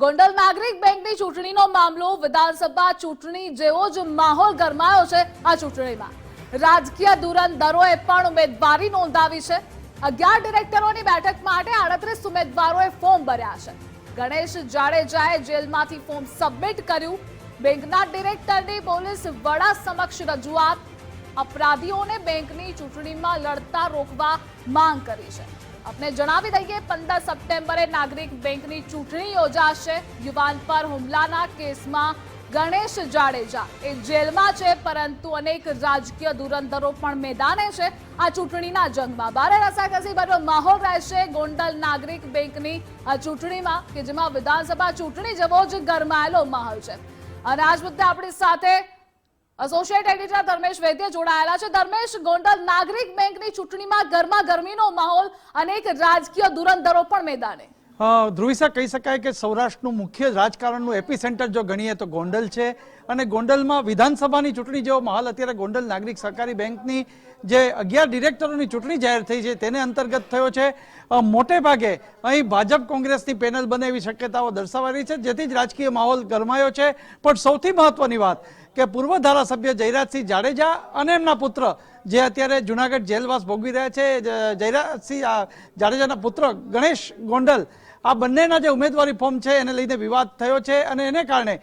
ગોંડલ નાગરિક બેંકની ચૂંટણીનો મામલો, વિધાનસભા ચૂંટણી જેવો જ માહોલ ગરમાયો છે આ ચૂંટણીમાં. રાજકીય ધુરંધરોએ પણ ઉમેદવારી નોંધાવી છે. અગિયાર ડિરેક્ટરોની બેઠક માટે આડત્રીસ ઉમેદવારોએ ફોર્મ ભર્યા છે. ગણેશ જાડેજાએ જેલમાંથી ફોર્મ સબમિટ કર્યું. બેંકના ડિરેક્ટરની પોલીસ વડા સમક્ષ રજૂઆત. અપરાધીઓને બેંકની ચૂંટણીમાં લડતા રોકવા માંગ કરી છે. આપને જણાવી દઈએ પંદર સપ્ટેમ્બરે નાગરિક બેંકની ચૂંટણી યોજાશે. યુવાન પર હુમલાના કેસમાં ગણેશ જાડેજા એ જેલમાં છે, પરંતુ અનેક રાજકીય ધુરંધરો પણ મેદાને છે. આ ચૂંટણીના જંગમાં ભારે રસાકસી ભર્યો માહોલ રહેશે ગોંડલ નાગરિક બેંકની આ ચૂંટણીમાં, કે જેમાં વિધાનસભા ચૂંટણી જેવો જ ગરમાયેલો માહોલ છે. અને આજ મુદ્દે આપણી સાથે એસોસિએટ એડિટર ધર્મેશ વૈદ્ય જોડાયેલા છે. ધર્મેશ ગોંડલ નાગરિક બેંકની ચૂંટણીમાં ગરમા ગરમીનો માહોલ અનેક રાજકીય દુરંધરો પણ મેદાને. ધ્રુવિસા કહી શકાય કે સૌરાષ્ટ્રનું મુખ્ય રાજકારણનું એપિસેન્ટર જો ગણીએ તો ગોંડલ છે. અને ગોંડલમાં વિધાનસભાની ચૂંટણી જેવો માહોલ અત્યારે ગોંડલ નાગરિક સહકારી બેંકની જે અગિયાર ડિરેક્ટરોની ચૂંટણી જાહેર થઈ છે, તેને અંતર્ગત થયો છે. મોટે ભાગે અહીં ભાજપ કોંગ્રેસની પેનલ બને એવી શક્યતાઓ દર્શાવાઈ છે, જેથી જ રાજકીય માહોલ ગરમાયો છે. પણ સૌથી મહત્વની વાત કે પૂર્વ ધારાસભ્ય જયરાજસિંહ જાડેજા અને એમના પુત્ર, જે અત્યારે જુનાગઢ જેલવાસ ભોગવી રહ્યા છે જયરાજસિંહ જાડેજાના પુત્ર ગણેશ ગોંડલ, આ બંનેના જે ઉમેદવારી ફોર્મ છે એને લઈને વિવાદ થયો છે અને એને કારણે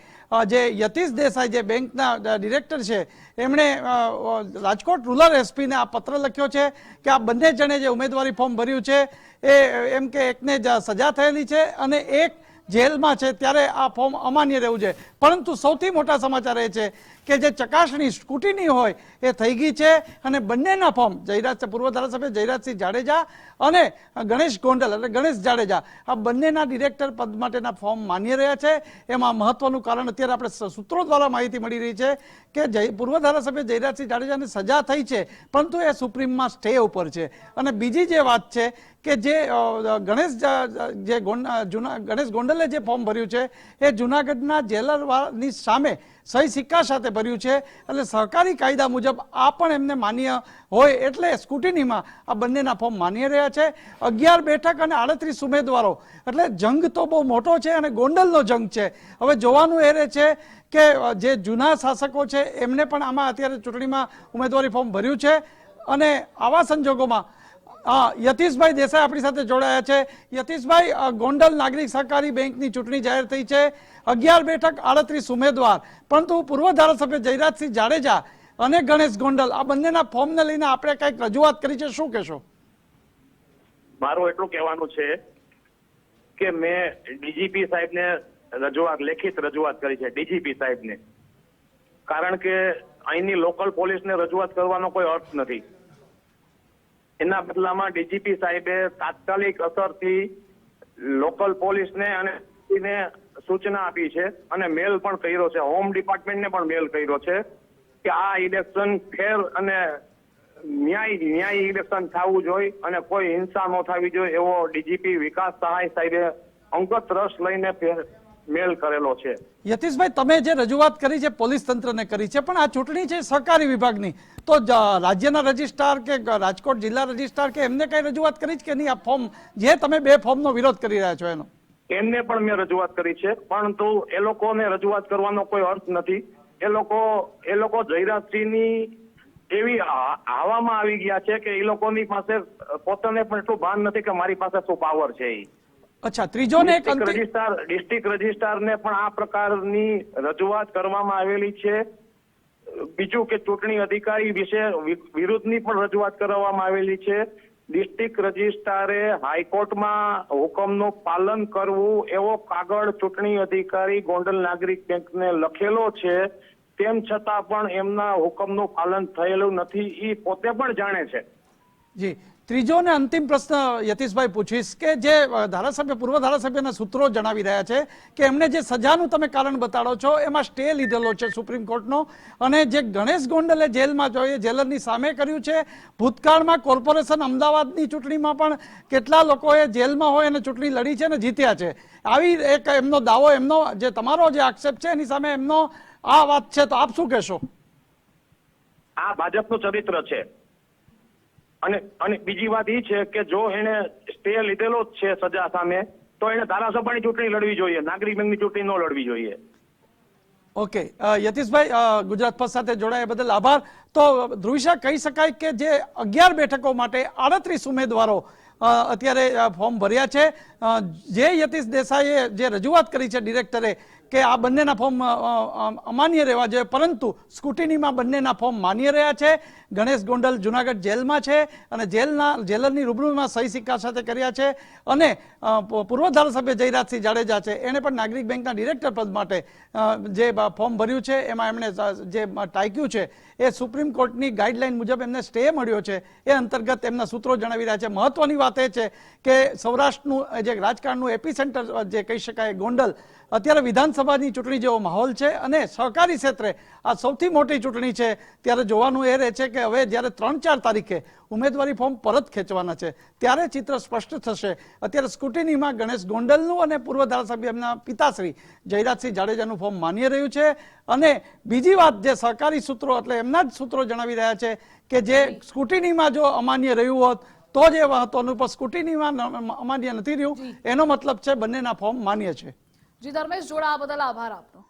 જે યતીશ દેસાઈ જે બેંકના ડિરેક્ટર છે, એમણે રાજકોટ રૂરલ એસપીને આ પત્ર લખ્યો છે કે આ બંને જણે જે ઉમેદવારી ફોર્મ ભર્યું છે, એ, એમ કે એકને સજા થયેલી છે અને એક જેલમાં છે, ત્યારે આ ફોર્મ અમાન્ય રહેવું છે પરંતુ સૌથી મોટા સમાચાર એ છે કે જે ચકાસણી સ્કૂટીની હોય એ થઈ ગઈ છે અને બંનેના ફોર્મ, જયરાજ પૂર્વ ધારાસભ્ય જયરાજસિંહ જાડેજા અને ગણેશ ગોંડલ એટલે ગણેશ જાડેજા, આ બંનેના ડિરેક્ટર પદ માટેના ફોર્મ માન્ય રહ્યા છે. એમાં મહત્વનું કારણ અત્યારે આપણે સૂત્રો દ્વારા માહિતી મળી રહી છે કે જય, પૂર્વ ધારાસભ્ય જયરાજસિંહ જાડેજાને સજા થઈ છે, પરંતુ એ સુપ્રીમમાં સ્ટે ઉપર છે. અને બીજી જે વાત છે કે જે ગણેશ જે જૂના, ગણેશ ગોંડલે જે ફોર્મ ભર્યું છે, એ જુનાગઢના જેલરની સામે સહી સિક્કા સાથે ભર્યું છે. એટલે સહકારી કાયદા મુજબ આ પણ એમને માન્ય હોય એટલે સ્કૂટીનીમાં આ બંનેના ફોર્મ માન્ય રહ્યા છે. અગિયાર બેઠક અને આડત્રીસ ઉમેદવારો. એટલે જંગ તો બહુ મોટો છે અને ગોંડલનો જંગ છે. હવે જોવાનું એ રહે છે કે જે જૂના શાસકો છે, એમને પણ આમાં અત્યારે ચૂંટણીમાં ઉમેદવારી ફોર્મ ભર્યું છે. અને આવા સંજોગોમાં યતીશભાઈ દેસાઈ આપણી સાથે જોડાયા છે. યતીશભાઈ ગોંડલ નાગરિક સહકારી બેંકની ચૂંટણી જાહેર થઈ છે. અગિયાર બેઠક, આડત્રીસ ઉમેદવાર. પરંતુ પૂર્વ ધારાસભ્ય જયરાજસિંહ જાડેજા અને ગણેશ ગોંડલ, આ બંનેના ફોર્મને લઈને આપણે કંઈક રજૂઆત કરી છે. શું કહેશો? મારું એટલું કહેવાનું છે કે મેં ડીજીપી સાહેબને રજૂઆત, લેખિત રજૂઆત કરી છે, ડીજીપી સાહેબને. કારણ કે અહીંની લોકલ પોલીસને રજૂઆત કરવાનો કોઈ અર્થ નથી. એના બદલામાં ડીજીપી સાહેબે તાત્કાલિક અસરથી લોકલ પોલીસને અને સૂચના આપી છે અને મેલ પણ કર્યો છે. હોમ ડિપાર્ટમેન્ટને પણ મેલ કર્યો છે કે આ ઇલેક્શન ફેર અને ન્યાય ન્યાય ઇલેક્શન થવું જોઈએ અને કોઈ હિંસા ન થવી જોઈએ એવો ડીજીપી વિકાસ સહાય સાહેબે અંગત રસ લઈને મેલ કરેલો છે. યતીશભાઈ તમે જે રજૂઆત કરી છે પોલીસ તંત્રને કરી છે પણ આ ચૂંટણી છે સહકારી વિભાગની. તો રાજ્યના રજિસ્ટ્રાર કે રાજકોટ જિલ્લા રજિસ્ટ્રાર કે એમને કઈ રજૂઆત કરી છે કે નહીં? આ ફોર્મ જે તમે બે ફોર્મનો વિરોધ કરી રહ્યા છો એનો. એમને પણ મેં રજૂઆત કરી છે પરંતુ એ લોકોને રજૂઆત કરવાનો કોઈ અર્થ નથી. એ લોકો એ લોકો જયરાજસિંહની એવી આવામાં આવી ગયા છે કે એ લોકોની પાસે પોતાને પણ એટલું ભાન નથી કે મારી પાસે શું પાવર છે ઈ. અચ્છા ત્રીજો ને રજિસ્ટ્રાર ડિસ્ટ્રિક્ટ રજિસ્ટ્રારને પણ આ પ્રકારની રજૂઆત કરવામાં આવેલી છે. બીજું કે ચૂંટણી અધિકારી વિશે વિરુદ્ધની પણ રજૂઆત કરવામાં આવેલી છે. ડિસ્ટ્રિક્ટ રજિસ્ટ્રારે હાઈકોર્ટમાં હુકમનું પાલન કરવું એવો કાગળ ચૂંટણી અધિકારી ગોંડલ નાગરિક બેંકને લખેલો છે. તેમ છતાં પણ એમના હુકમનું પાલન થયેલું નથી. એ પોતે પણ જાણે છે. જી, ત્રીજો ને અંતિમ પ્રશ્ન યતીશભાઈ પૂછીશ કે જે ધારાસભ્ય, પૂર્વ ધારાસભ્યના સૂત્રો જણાવી રહ્યા છે કે એમને જે સજાનું તમે કારણ બતાડો છો, એમાં સ્ટે લીધેલો છે સુપ્રીમ કોર્ટનો અને જે ગણેશ ગોંડલે જેલમાં જોઈએ, જેલરની સામે કર્યું છે. ભૂતકાળમાં કોર્પોરેશન અમદાવાદની ચૂંટણીમાં પણ કેટલા લોકોએ જેલમાં હોય અને ચૂંટણી લડી છે અને જીત્યા છે. આવી એક એમનો દાવો, એમનો જે તમારો જે આક્ષેપ છે, એની સામે એમનો આ વાત છે. તો આપ શું કહેશો? આ ભાજપનું ચરિત્ર છે. અને અને બીજી વાત એ છે કે જો એને સ્ટે લીધેલો જ છે સજા સામે, તો એને ધારાસભાની ચૂંટણી લડવી જોઈએ. નાગરિક બેંકની ચૂંટણી ન લડવી જોઈએ. ઓકે. યતીશભાઈ ગુજરાત પક્ષ સાથે જોડાયા બદલ આભાર. તો ધ્રુવિશા કહી શકાય કે જે અગિયાર બેઠકો માટે આડત્રીસ ઉમેદવારો અત્યારે ફોર્મ ભર્યા છે. જે યતીશ દેસાઈએ જે રજૂઆત કરી છે ડિરેક્ટરે કે આ બંનેના ફોર્મ અમાન્ય રહેવા જોઈએ. પરંતુ સ્કૂટીનીમાં બંનેના ફોર્મ માન્ય રહ્યા છે. ગણેશ ગોંડલ જુનાગઢ જેલમાં છે અને જેલના જેલરની રૂબરૂમાં સહી સિક્કા સાથે કર્યા છે અને પૂર્વ ધારાસભ્ય જયરાજસિંહ જાડેજા છે. એણે પણ નાગરિક બેંકના ડિરેક્ટર પદ માટે જે ફોર્મ ભર્યું છે, એમાં એમણે જે ટાંક્યું છે, એ સુપ્રીમ કોર્ટની ગાઈડલાઈન મુજબ એમને સ્ટે મળ્યો છે. એ અંતર્ગત એમના સૂત્રો જણાવી રહ્યા છે. મહત્વની વાત એ છે કે સૌરાષ્ટ્રનું, જે રાજકારણનું એપી સેન્ટર જે કહી શકાય ગોંડલ, અત્યારે વિધાનસભાની ચૂંટણી જેવો માહોલ છે અને સહકારી ક્ષેત્રે આ સૌથી મોટી ચૂંટણી છે. ત્યારે જોવાનું એ રહે છે કે હવે જ્યારે ત્રણ ચાર તારીખે ઉમેદવારી ફોર્મ પરત ખેંચવાના છે ત્યારે ચિત્ર સ્પષ્ટ થશે. અત્યારે સ્કૂટીનીમાં ગણેશ ગોંડલનું અને પૂર્વ ધારાસભ્ય એમના પિતાશ્રી જયરાજસિંહ જાડેજાનું ફોર્મ માન્ય રહ્યું છે. અને બીજી વાત જે સહકારી સૂત્રો એટલે એમના જ સૂત્રો જણાવી રહ્યા છે કે જે સ્કૂટીનીમાં જો અમાન્ય રહ્યું હોત તો જ એ હતો સ્કૂટીનીમાં અમાન્ય નથી રહ્યું. એનો મતલબ છે બંનેના ફોર્મ માન્ય છે. જી ધર્મેશ આ બદલ આભાર આપનો.